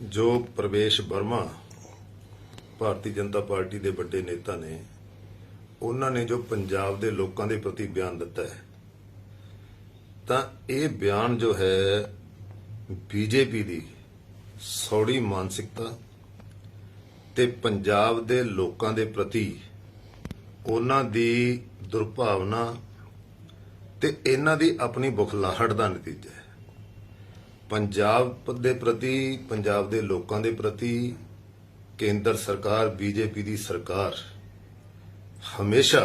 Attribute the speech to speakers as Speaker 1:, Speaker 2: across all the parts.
Speaker 1: ਜੋ ਪ੍ਰਵੇਸ਼ ਵਰਮਾ ਭਾਰਤੀ ਜਨਤਾ ਪਾਰਟੀ ਦੇ ਵੱਡੇ ਨੇਤਾ ਨੇ, ਉਹਨਾਂ ਨੇ ਜੋ ਪੰਜਾਬ ਦੇ ਲੋਕਾਂ ਦੇ ਪ੍ਰਤੀ ਬਿਆਨ ਦਿੱਤਾ ਹੈ, ਤਾਂ ਇਹ ਬਿਆਨ ਜੋ ਹੈ, ਬੀਜੇਪੀ ਦੀ ਸੌੜੀ ਮਾਨਸਿਕਤਾ ਤੇ ਪੰਜਾਬ ਦੇ ਲੋਕਾਂ ਦੇ ਪ੍ਰਤੀ ਉਹਨਾਂ ਦੀ ਦੁਰਭਾਵਨਾ ਤੇ ਇਹਨਾਂ ਦੀ ਆਪਣੀ ਬੁਖਲਾਹਟ ਦਾ ਨਤੀਜਾ ਹੈ। ਪੰਜਾਬ ਦੇ ਪ੍ਰਤੀ, ਪੰਜਾਬ ਦੇ ਲੋਕਾਂ ਦੇ ਪ੍ਰਤੀ ਕੇਂਦਰ ਸਰਕਾਰ ਬੀਜੇਪੀ ਦੀ ਸਰਕਾਰ ਹਮੇਸ਼ਾ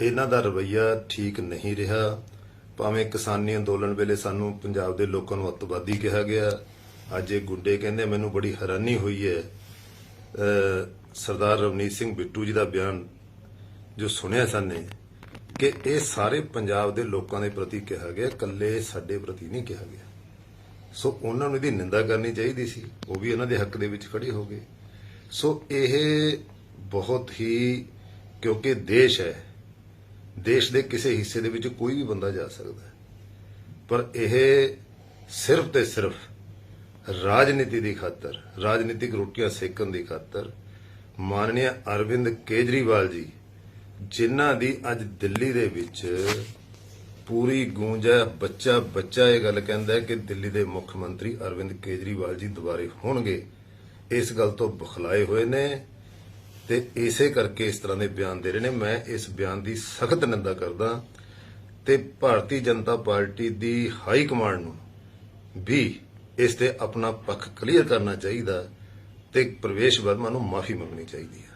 Speaker 1: ਇਹਨਾਂ ਦਾ ਰਵੱਈਆ ਠੀਕ ਨਹੀਂ ਰਿਹਾ। ਭਾਵੇਂ ਕਿਸਾਨੀ ਅੰਦੋਲਨ ਵੇਲੇ ਸਾਨੂੰ ਪੰਜਾਬ ਦੇ ਲੋਕਾਂ ਨੂੰ ਅੱਤਵਾਦੀ ਕਿਹਾ ਗਿਆ, ਅੱਜ ਇਹ ਗੁੰਡੇ ਕਹਿੰਦੇ, ਮੈਨੂੰ ਬੜੀ ਹੈਰਾਨੀ ਹੋਈ ਹੈ। ਸਰਦਾਰ ਰਵਨੀਤ ਸਿੰਘ ਬਿੱਟੂ ਜੀ ਦਾ ਬਿਆਨ ਜੋ ਸੁਣਿਆ ਸਾਨੇ ਕਿ ਇਹ ਸਾਰੇ ਪੰਜਾਬ ਦੇ ਲੋਕਾਂ ਦੇ ਪ੍ਰਤੀ ਕਿਹਾ ਗਿਆ, ਇਕੱਲੇ ਸਾਡੇ ਪ੍ਰਤੀ ਨਹੀਂ ਕਿਹਾ ਗਿਆ। ਸੋ ਉਹਨਾਂ ਨੂੰ ਇਹਦੀ ਨਿੰਦਾ ਕਰਨੀ ਚਾਹੀਦੀ ਸੀ। ਉਹ ਵੀ ਇਹਨਾਂ ਦੇ ਹੱਕ ਦੇ ਵਿੱਚ ਖੜੇ ਹੋ ਗਏ। ਸੋ ਇਹ ਬਹੁਤ ਹੀ, ਕਿਉਂਕਿ ਦੇਸ਼ ਹੈ, ਦੇਸ਼ ਦੇ ਕਿਸੇ ਹਿੱਸੇ ਦੇ ਵਿੱਚ ਕੋਈ ਵੀ ਬੰਦਾ ਜਾ ਸਕਦਾ ਹੈ। ਪਰ ਇਹ ਸਿਰਫ ਤੇ ਸਿਰਫ ਰਾਜਨੀਤੀ ਦੀ ਖਾਤਰ, ਰਾਜਨੀਤਿਕ ਰੋਟੀਆਂ ਸੇਕਣ ਦੀ ਖਾਤਰ ਮਾਨਨੀय ਅਰਵਿੰਦ ਕੇਜਰੀਵਾਲ ਜੀ, ਜਿਨ੍ਹਾਂ ਦੀ ਅੱਜ ਦਿੱਲੀ ਦੇ ਵਿੱਚ ਪੂਰੀ ਗੂੰਜ ਹੈ, ਬੱਚਾ ਬੱਚਾ ਇਹ ਗੱਲ ਕਹਿੰਦਾ ਹੈ ਕਿ ਦਿੱਲੀ ਦੇ ਮੁੱਖ ਮੰਤਰੀ ਅਰਵਿੰਦ ਕੇਜਰੀਵਾਲ ਜੀ ਦੁਬਾਰੇ ਹੋਣਗੇ। ਇਸ ਗੱਲ ਤੋਂ ਬਖਲਾਏ ਹੋਏ ਨੇ ਤੇ ਇਸੇ ਕਰਕੇ ਇਸ ਤਰ੍ਹਾਂ ਦੇ ਬਿਆਨ ਦੇ ਰਹੇ ਨੇ। ਮੈਂ ਇਸ ਬਿਆਨ ਦੀ ਸਖਤ ਨਿੰਦਾ ਕਰਦਾ ਤੇ ਭਾਰਤੀ ਜਨਤਾ ਪਾਰਟੀ ਦੀ ਹਾਈ ਕਮਾਂਡ ਨੂੰ ਵੀ ਇਸ ਤੇ ਆਪਣਾ ਪੱਖ ਕਲੀਅਰ ਕਰਨਾ ਚਾਹੀਦਾ ਤੇ ਪ੍ਰਵੇਸ਼ ਵਰਮਾ ਨੂੰ ਮਾਫੀ ਮੰਗਣੀ ਚਾਹੀਦੀ ਹੈ।